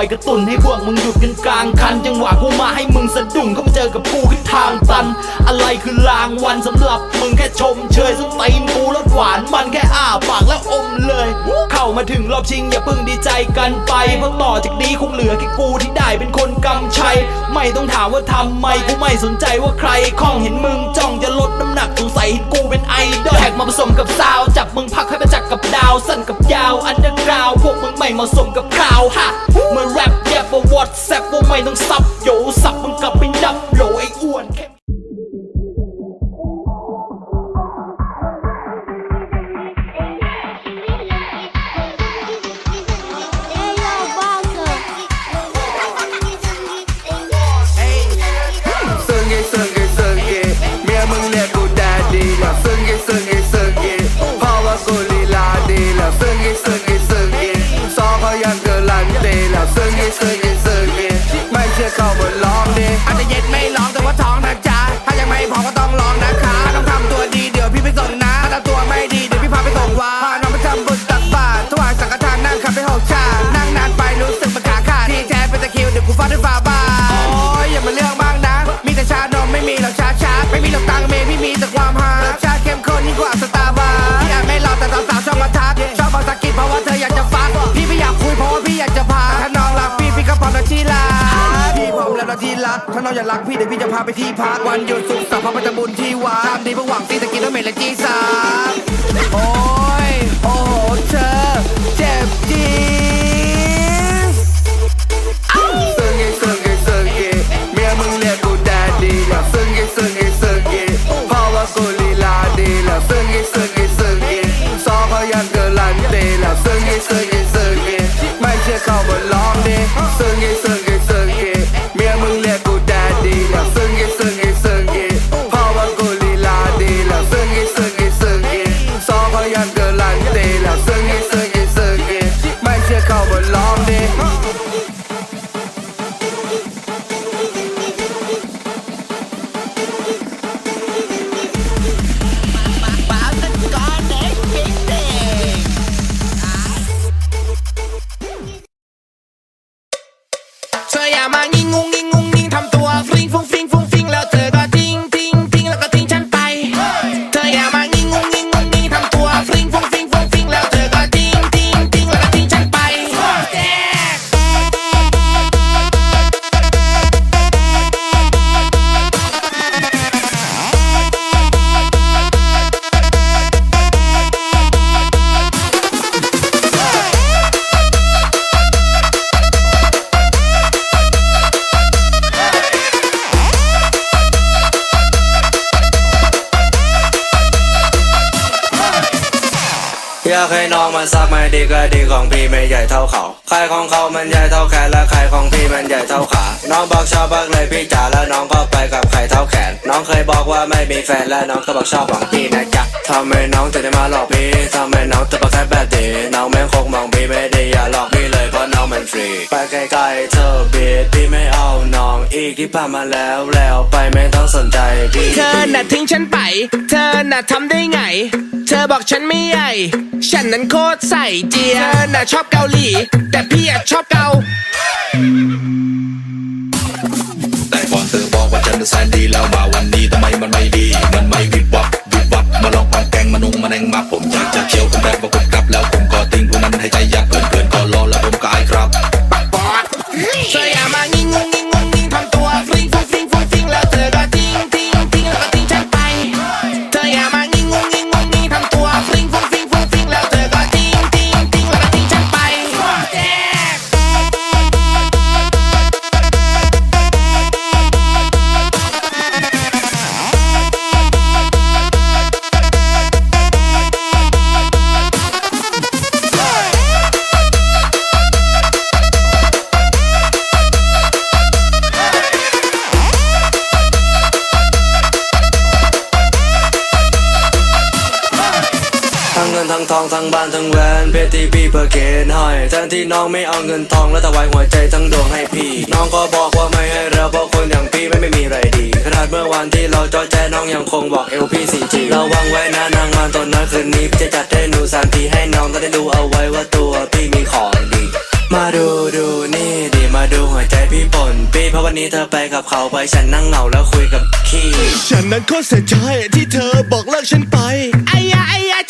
อยกระตุนให้พวกมึงหยุดกันกลางคัน จังหวะกูมาให้มึงสะดุ้งเข้ามาเจอกับกูขึ้นทางตัน อะไรคือรางวัลสำหรับมึงแค่ชมเชยสตีนกูรสหวานมันแค่อ้าปากแล้วอมเลย เข้ามาถึงรอบชิงอย่าเพิ่งดีใจกันไปเพราะต่อจากนี้คงเหลือแค่กูที่ได้เป็นคนกำชัย ไม่ต้องถามว่าทำไมกูไม่สนใจว่าใครข้องเห็นมึงจ้องจะลดน้ำหนักสงสัยเห็นกูเป็นไอดอลแท็กมาผสมกับซาวจับมึงพักให้ประจักษ์กับดาวสั้นกับยาวอันเดอร์กราวพวกมึงไม่เหมาะสมกับข่าวฮะมาแรปแยบว่าวอตแซบว่าไม่ต้องซับโยสับมึงกลับไปนับโหลไอ้อ้วน่รักถ้าน้องอยากรักพี่เดี๋ยวพี่จะพาไปที่พักวันหยุดสุขสัปดาห์ประจำบุญที่วัดทำดีเพื่อหวังที่ตะกินน้ำเมลจี้สามโอ้ยโอ้โหเธอากให้น้องมันสักไม่ดีก็ดีของพี่ไม่ใหญ่เท่าเขาใครของเขามันใหญ่เท่าแขนและใครของพี่มันใหญ่เท่าขา น้องบอกชอบบักเลยพี่จ๋าแล้วน้องก็ไปกับใครเท่าแขน น้องเคยบอกว่าไม่มีแฟนและน้องก็บอกชอบของพี่นะจ๊ะทำให้น้องตื่นมาหลอกพี่ทำให้น้องตัวประแค่แบบดีน้องแม่งคงมองพี่ไม่ดีอย่าหลอกพี่เลยเพราะน้องมันฟรีไปไกลๆเธอเบียด ไม่เอาน้องอีกที่ผ่านมาแล้วแล้วไปไม่ต้องสนใจพี่เธอน่ะทิ้งฉันไป เธอน่ะทำได้ไง เธอบอกฉันไม่ใหญ่ ฉันนั้นโคตรใส่เจียเธอน่ะชอบเกาหลี แต่พี่อะชอบเกาแต่ก่อนเธอบอกว่าฉันแสนดีแล้วมาวันนี้ทำไมมันไม่ดี มันไม่วิบวับวิบวับมาลองความแกงมานุ่งมาแนงมาผมอยากจะเคี้ยวคนแรกว่าผมกลั ทนที่น้องไม่เอาเงินทองแล้วถวายหัวใจทั้งดวงให้พี่ น้องก็บอกว่าไม่ให้เราเพราะคนอย่างพี่ไม่ไม่มีอะไรดีขนาดเมื่อวันที่เราจอแจน้องยังคงบอกเอลพี่สี่จีระวังไว้นะนางงานตอนนั้นคืนนี้พี่จะจัดให้หนูสามทีให้น้องก็ได้ดูเอาไว้ว่าตัวพี่มีของดี มาดูดูนี่ดิดูหัวใจพี่ป่นปีเพราะวันนี้เธอไปกับเขาไปฉันนั่งเหงาแล้วคุยกับขี้ฉันนั้นก็เสียใจที่เธอบอกเลิกฉันไปไอ้ยาไอ้ยาใ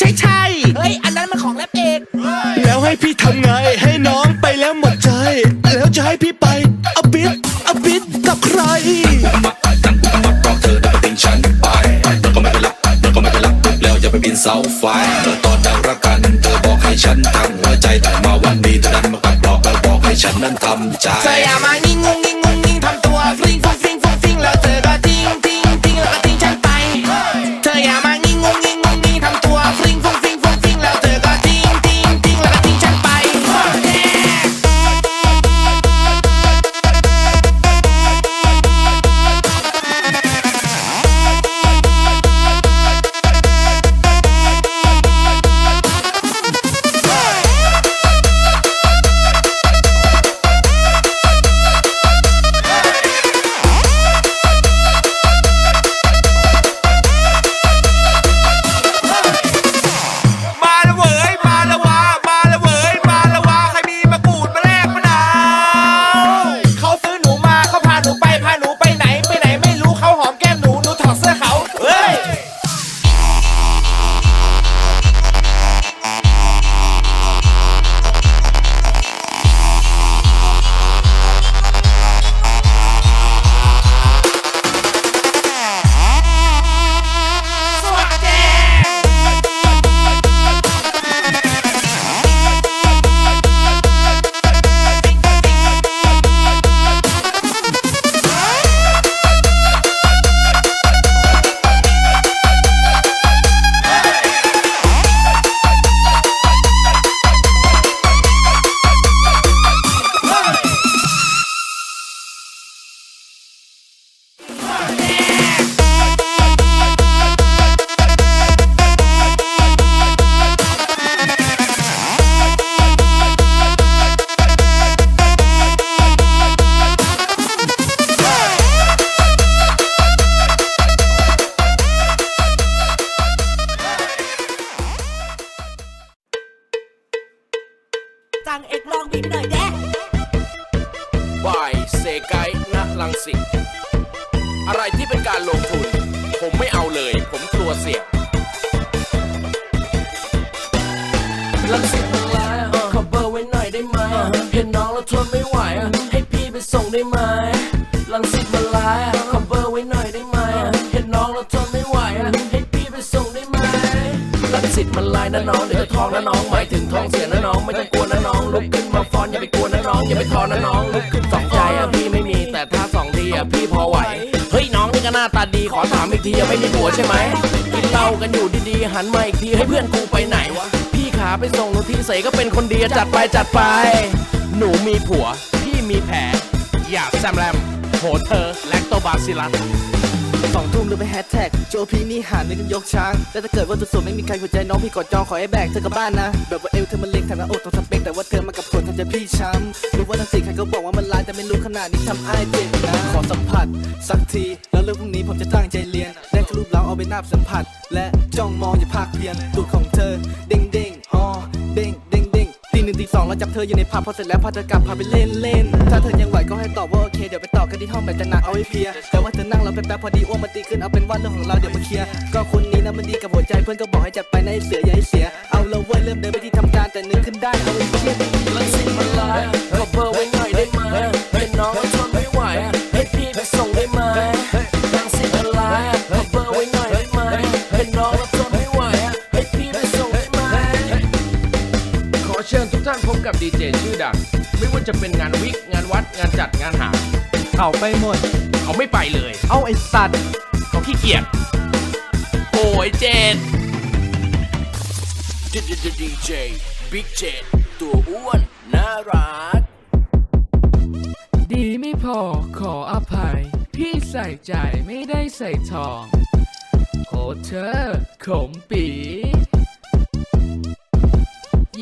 ช่ใช่ เฮ้ย อันนั้นมันของแรปเอกแล้วให้พี่ทำไง ให้น้องไปแล้วหมดใจ แล้วจะให้พี่ไปอบิดอบิดกับใครมักนั่งกูมักรองเธอเดินไปทิ้งฉันไปแล้วก็ไม่ไปรับแล้วก็ไม่ไปรับดึกแล้วอย่าไปบินเสาไฟเมื่อตอนเรารักกันเธอบอกให้ฉันทั้งหัวใจแต่มาวันนี้เธอนั้นมากลับหลอกแล้วบอกให้ฉันนั้นทำใจ องเดี๋ยวจะท้องนะน้องหมายถึงท้องเสียนะน้องไม่ต้องกลัวนะน้องลุกขึ้นมาฟ้อนอย่าไปกลัวนะน้องอย่าไปทอนะน้องลุกขึ้นสองใจอะพี่ไม่มีแต่ถ้าสองทีอะพี่พอไหวเฮ้ยน้องนี่ก็หน้าตาดีขอถามอีกทียังไม่มีผัวใช่ไหมกินเหล้ากันอยู่ดีๆหันมาอีกทีให้เพื่อนกูไปไหนวะพี่ขาไปส่งหนูทีใส่ก็เป็นคนดีจัดไปจัดไป หนูมีผัว พี่มีแผลอยากแซมแรมโหเธอแลคโตบาซิลัส สองทุ่มหรือไปแฮชแท็กโจพีนี่หานนึกกันยกช้างแล้วถ้าเกิดว่าสุดๆไม่มีใครหัวใจน้องพี่กดจองขอให้แบกเธอกลับบ้านนะ แบบว่าเอวเธอมันเล็กขนาอกต้องสเปคแต่ว่าเธอมากับผลทำใจพี่ช้ำรู้ว่าทั้งสี่ใครก็บอกว่ามันร้ายแต่ไม่รู้ขนาดนี้ทำอ้ายเจ็บนะขอสัมผัส สักที แล้วเรื่องพรุ่งนี้ผมจะตั้งใจเรียนแค่รูปเราเอาไปนับสัมผัส และจ้องมองอย่าภาคเพียนตูดของเธอเด้งเด้ง สองแล้วจับเธออยู่ในผับพอเสร็จแล้วพาเธอกลับพาไปเล่นเล่นถ้าเธอยังไหวก็ให้ตอบว่าโอเคเดี๋ยวไปต่อกันที่ห้องแบบจะหนักเอาให้เพลียแต่ว่าเธอนั่งเราแป๊บๆพอดีอ้วนมันตีขึ้นเอาเป็นว่าเรื่องของเราเดี๋ยวมาเคลียร์ก็คนนี้นะมันดีกับหัวใจเพื่อนก็บอกให้จัดไปนะไอ้เสืออย่าให้เสียเอาเราเว้ยเริ่มเดินไปที่ทำการแต่นึกขึ้นได้เอาไอ้เพียดลังสิตมันลายขอเบอร์ไว้หน่อยได้ไหม กท่านพบกับดีเจชื่อดัง ไม่ว่าจะเป็นงานวิกงานวัดงานจัดงานหา เขาไปหมด เขาไม่ไปเลย เอาไอ้สัตว์ เขาขี้เกียจโอ้ยเจนดีเจบิ๊กเจนตัวอ้วนน่ารัก ดีไม่พอขออภัย พี่ใส่ใจไม่ได้ใส่ทองโหเธอขมปีเห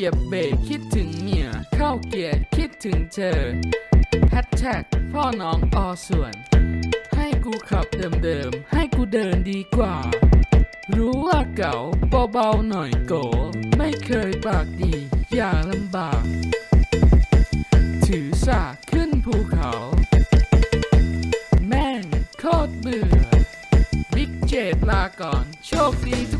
ยียบเบรกคิดถึงเมีย เข้าเกียร์คิดถึงเธอแฮชแท็กพ่อน้องอส่วน ให้กูขับเดิมๆ ให้กูเดินดีกว่า รู้ว่าเก่าเบาๆหน่อยโก ไม่เคยปากดี อย่าลำบาก ถือสาขึ้นภูเขา แม่งโคตรเบื่อ บิ๊กเจดลาก่อน โชคดีทุก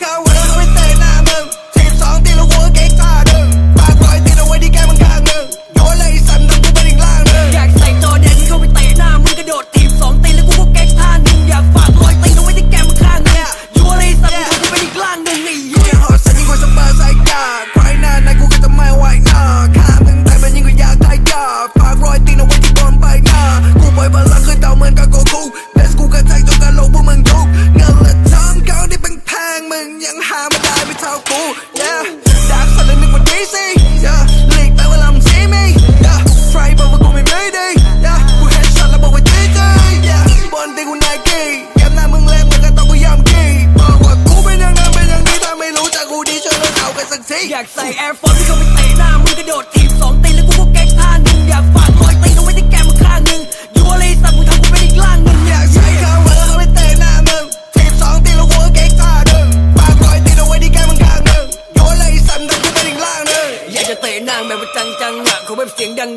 like I ยังหาไม่ได้ไม่เท่ากู yeah ดักสนเลยนึกว่าดีสิ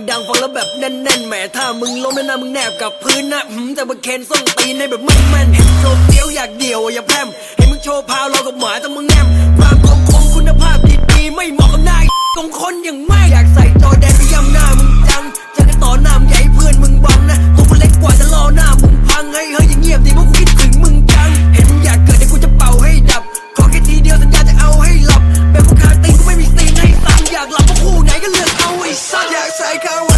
ดังๆ ฟังแล้วแบบแน่นๆแหมถ้ามึงล้มแล้วน้ามึงแนบกับพื้นนะหืมแต่ว่าเคนส้นตีนในแบบไม่แม่นเห็นโชว์เดียวอยากเดียวอย่าแพมเห็นมึงโชว์พาวเรากับหมาแต่มึงแนมความคมคมคุณภาพดีๆไม่เหมาะกับหน้าตรงคนอย่างแม่อยากใส่จอแดนไปย่ำหน้ามึงจังจะกันต่อหน้ามึงอย่าให้เพื่อนมึงบังนะตัวกูเล็กกว่าจะรอหน้ามึงพังเฮ้เฮ้ยอย่างเงียบดิเพราะกูคิดถึงมึงจังเห็นมึงอยากเกิดเดี๋ยวกูจะเป่าให้ดับขอแค่ทีเดียวสัญญาจะเอาให้หลับแบบกูคาตีนกูไม่มีตีนให้ซ้ำอยากหลับเพราะคู่ไหนก็เลือกเอาไอ้สัตว์อยากใส่ psycho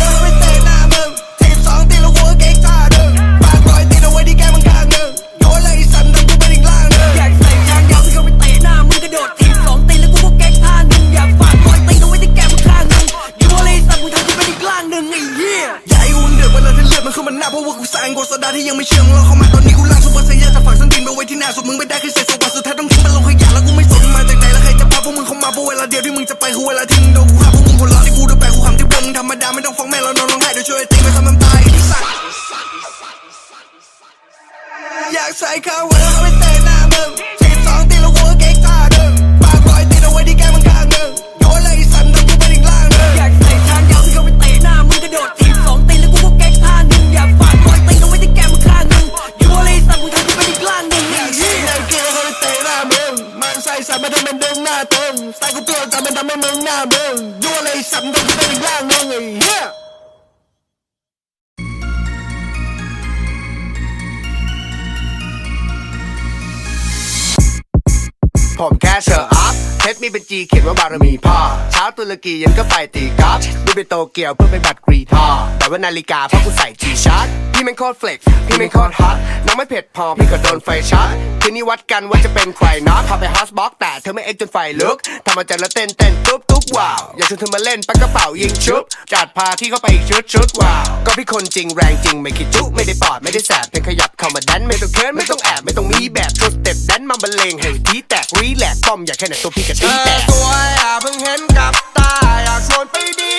จีเขียนว่าบารมีพ่อเช้าตุรกีเย็นก็ไปตีกอล์ฟดูไปโตเกียวเพื่อไปบัตรกรีทอแต่ว่านาฬิกาเพราะกูใส่จีชาร์ตพี่แม่งโคตรเฟล็กพี่แม่งโคตรฮอตน้องไม่เผ็ดพอพี่ก็โดนไฟช็อต คืนนี้วัดกันว่าจะเป็นใครเน็อตพาไปฮอสบ็อกแต่เธอไม่เอ็กจนไฟลุกทำมาจากแล้วเต้นเต้นตุ๊บตุ๊บว้าวอยากชวนเธอมาเล่นปักกระเป๋ายิงชุบจัดพาที่เข้าไปอีกชุดชุดว้าวก็พี่คนจริงแรงจริงไม่คิดจุไม่ได้ปอดไม่ได้แสบเพียงขยับเข้ามาดันไม่ต้องเคินไม่ต้องแอบไม่ต้องมีแบบชว์สเต็ปดันมาบรรเลงให้ทีแตกรีแลกป้อมอยากแค่ไหนตัวพี่กับทีแตกสวยอะเพิ่งเห็นกับตาอยากชวนไปดี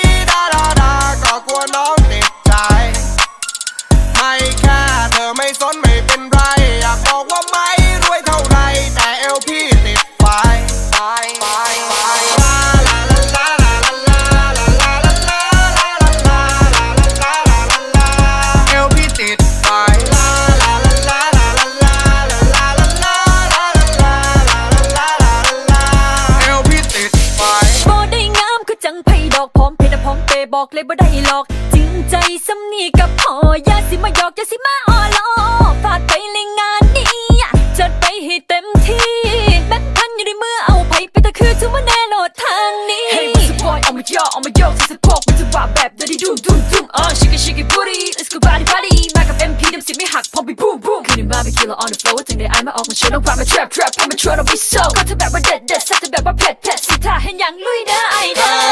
doom doom. Uh, shake it, shake it, booty, let's go body body. มากับ MP ดำสิไม่หักพอไป boom boom. คืนนี้มาไป killer on the floor ถึงได้อายมาออกมาโชว์น้องพามา trap trap พามา try to be so. ก็เธอแบบว่าเด็ดเด็ดสักเธอแบบว่าเผ็ดเผ็ดสิท่าเห็นอย่างลุยเด้อไอเด้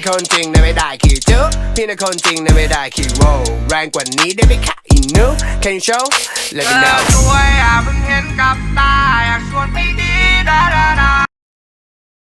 นคนจริงนะไม่ได้คิวจุ๊พี่นะคนจริงนะไม่ได้คิวโวแรงกว่านี้ได้ไหมคะอีนุ๊ Can you show Let me know เธวยอะมึงเห็นกับตาอยากชวนไปดีดาดา